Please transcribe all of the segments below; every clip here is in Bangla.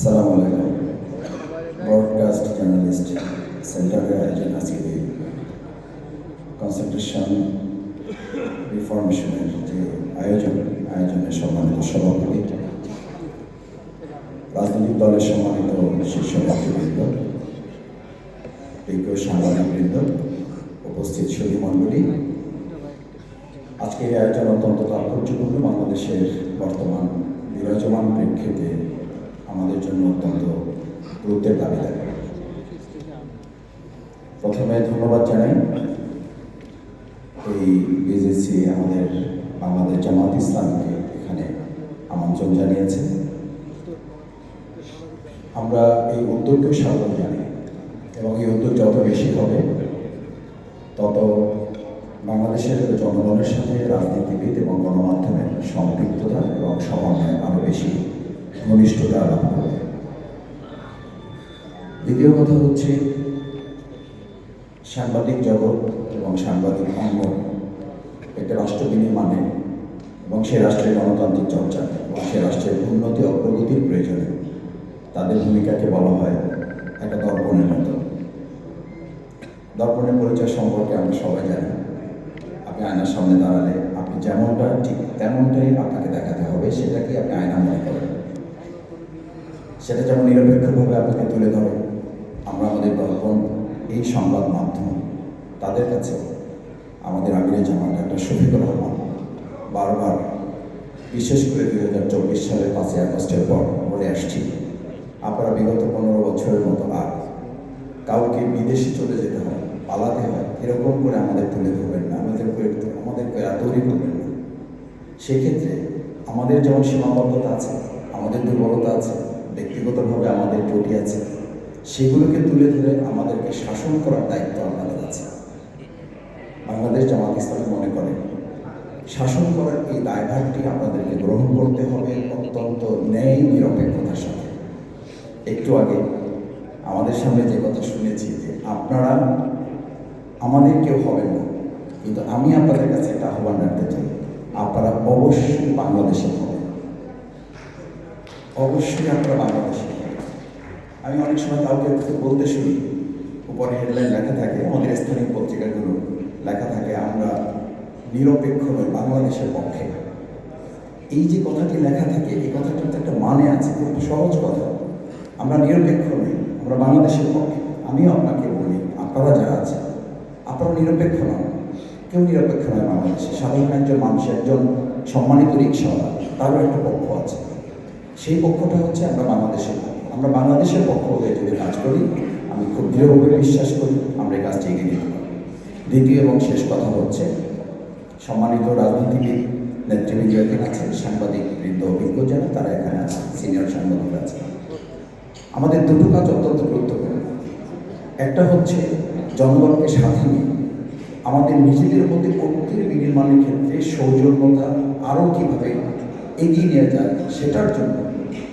সালাম আলাইকুম। ব্রডকাস্ট জার্নালিস্ট সেন্টারের আয়োজন আজকের এই কনসেন্ট্রেশন রিফরমেশনের যে আয়োজন, আয়োজনের সম্মানিত সভাপতি, রাজনৈতিক দলের সম্মানিত শীর্ষ নেতৃবৃন্দ, বিজ্ঞ সাংবাদিকবৃন্দ উপস্থিত সুধী মণ্ডলী। আজকের এই আয়োজন অত্যন্ত তাৎপর্যপূর্ণ। বাংলাদেশের বর্তমান বিরাজমান প্রেক্ষিতে আমাদের জন্য অত্যন্ত গুরুত্বের দাবিদার প্রথমে ধন্যবাদ জানাই এই বিজেসি আমাদের বাংলাদেশ জামাত ইসলামকে এখানে আমন্ত্রণ জানিয়েছে। আমরা এই উদ্যোগকে স্বাগত জানাই এবং এই উদ্যোগ যত বেশি হবে, তত বাংলাদেশের জনগণের সাথে রাজনীতিবিদ এবং গণমাধ্যমের সম্পৃক্ততা এবং বেশি ঘনিষ্ঠতা লাভ দ্বিতীয় কথা হচ্ছে, সাংবাদিক জগৎ এবং সাংবাদিক অঙ্গন একটা রাষ্ট্র বিনির্মাণে এবং সে রাষ্ট্রের গণতান্ত্রিক চর্চা এবং সে রাষ্ট্রের উন্নতি অগ্রগতির প্রয়োজনে তাদের ভূমিকাকে বলা হয় একটা দর্পণের মতো। দর্পণের পরিচয় সম্পর্কে আমরা সবাই জানি। আপনি আয়নার সামনে দাঁড়ালে আপনি যেমনটা, ঠিক তেমনটাই আপনাকে দেখাতে হবে সেটাকে আপনি আয়না মনে করেন। সেটা যেমন নিরপেক্ষভাবে আপনাকে তুলে ধরে, আমরা আমাদের দর্পণ, এই সংবাদ মাধ্যম, তাদের কাছে আমাদের আমিরের জামান একটা শফিকুর রহমান বারবার, বিশেষ করে দুই হাজার চব্বিশ সালের পাঁচই আগস্টের পর বলে আসছি, আপনারা বিগত পনেরো বছরের মতো আর কাউকে বিদেশে চলে যেতে হয়, পালাতে হয়, এরকম করে আমাদের তুলে ধরবেন না, আমাদের আমাদেরকে তৈরি করবেন না। সেক্ষেত্রে আমাদের যেমন সীমাবদ্ধতা আছে, আমাদের দুর্বলতা আছে ব্যক্তিগতভাবে আমাদের ত্রুটি আছে সেগুলোকে তুলে ধরে আমাদেরকে শাসন করার দায়িত্ব আমাদের আছে বাংলাদেশ জামাত ইসলামী মনে করে, শাসন করার এই দায়ভারটি আপনাদেরকে গ্রহণ করতে হবে অত্যন্ত ন্যায় নিরপেক্ষতার সাথে। একটু আগে আমাদের সামনে যে কথা শুনেছি যে আপনারা আমাদের কেউ হবেন না, কিন্তু আমি আপনাদের কাছে একটা আহ্বান রাখতে চাই, আপনারা অবশ্যই বাংলাদেশে হবেন। অবশ্যই আপনারা বাংলাদেশে আমি অনেক সময় কাউকে বলতে শুনি, উপরে হেডলাইন লেখা থাকে, আমাদের স্থানীয় পত্রিকাগুলো লেখা থাকে, আমরা নিরপেক্ষ নই, বাংলাদেশের পক্ষে। এই যে কথাটি লেখা থাকে, এই কথাটার তো একটা মানে আছে খুব সহজ কথা। আমরা নিরপেক্ষ নই, আমরা বাংলাদেশের পক্ষে। আমিও আপনাকে বলি, আপনারা যারা আছেন আপনারা নিরপেক্ষ নন। কেউ নিরপেক্ষ নয় বাংলাদেশে। সাধারণ একজন মানুষ, একজন সম্মানিত রিক্সাওয়ালা তারও একটা পক্ষ আছে। সেই পক্ষটা হচ্ছে আমরা বাংলাদেশের আমরা বাংলাদেশের পক্ষ হয়ে যদি কাজ করি, আমি খুব দৃঢ়ভাবে বিশ্বাস করি আমরা এই কাজটি এগিয়ে নিতে পারি দ্বিতীয় এবং শেষ কথা হচ্ছে, সম্মানিত রাজনীতিবিদ নেতৃবৃন্দ এখানে আছেন, সাংবাদিক বৃন্দ অভিজ্ঞ যারা, তারা এখানে আছেন, সিনিয়র সাংবাদিক আছে। আমাদের দুটো কাজ অত্যন্ত গুরুত্বপূর্ণ। একটা হচ্ছে, জনগণকে সাথে নিয়ে আমাদের নিজেদের মধ্যে ঐক্যের বিনির্মাণের ক্ষেত্রে সৌজন্যতা আরও কীভাবে এগিয়ে নিয়ে যায়, সেটার জন্য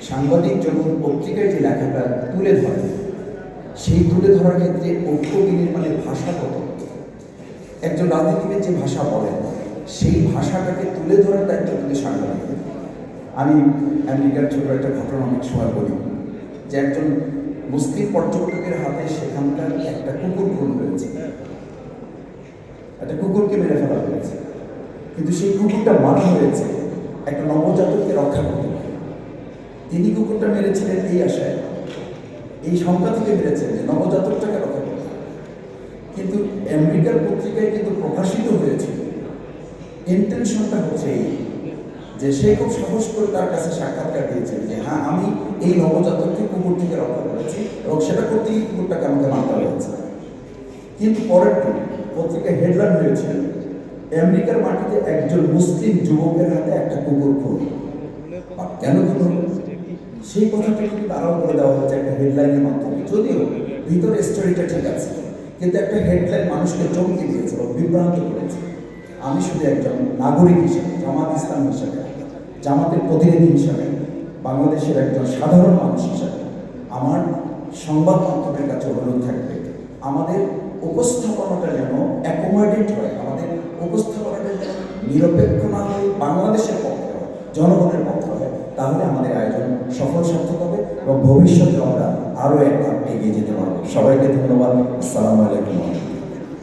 সাংবাদিক যখন পত্রিকায় যে লেখাটা তুলে ধরে সেই তুলে ধরার ক্ষেত্রে ঐক্য বিনির্মাণের ভাষা কত? একজন রাজনীতিবিদ যে ভাষা বলেন, সেই ভাষাটাকে তুলে ধরার দায়িত্ব কিন্তু সাংবাদিক। আমি আমেরিকার ছোট একটা ঘটনা অনেক সময় বলি, যে একজন মুসলিম পর্যটকের হাতে সেখানকার একটা কুকুর খুন হয়েছে। একটা কুকুরকে মেরে ফেলা হয়েছে। কিন্তু সেই কুকুরটা মারা হয়েছে একটা নবজাতককে রক্ষা করতে। তিনি কুকুরটা মেরেছিলেন এই আশায়। এই সংখ্যা থেকে মেরেছেন যে নবজাতকটাকে রক্ষা করতে। কিন্তু আমেরিকার পত্রিকায় কিন্তু প্রকাশিত হয়েছিল ইন্টেনশনটা হচ্ছে এই যে সে খুব সাহস করে তার কাছে সাক্ষাৎকার দিয়েছেন যে হ্যাঁ আমি এই নবজাতককে কুকুর থেকে রক্ষা করেছি এবং সেটা করতে গিয়ে কুকুরটাকে আমাকে মারতে হয়েছে। কিন্তু পরের দিন পত্রিকা হেডলাইন হয়েছিল আমেরিকার মাটিতে একজন মুসলিম যুবকের হাতে একটা কুকুর খুন। কেন খুন? সেই কথাটা কিন্তু আরও করে দেওয়া হয়েছে একটা হেডলাইনের মাধ্যমে, যদিও ভিতরে স্টোরিটা ঠিক আছে, কিন্তু একটা হেডলাইন মানুষকে চমকে দিয়েছে বা বিভ্রান্ত করেছে। আমি শুধু একজন নাগরিক হিসেবে, জামাত ইসলাম হিসেবে, জামাতের প্রতিনিধি হিসেবে, বাংলাদেশের একজন সাধারণ মানুষ হিসেবে আমার সংবাদ মাধ্যমের কাছে অনুরোধ থাকবে, আমাদের উপস্থাপনাটা যেন অ্যাকোমোডেট হয়, আমাদের উপস্থাপনাটা যেন নিরপেক্ষ না হয়, বাংলাদেশের পক্ষে জনগণের পক্ষে হয়, তাহলে আমাদের সফল সার্থক হবে এবং ভবিষ্যতে আমরা আরও এক ধাপ এগিয়ে যেতে পারব। সবাইকে ধন্যবাদ। আসসালামু আলাইকুম।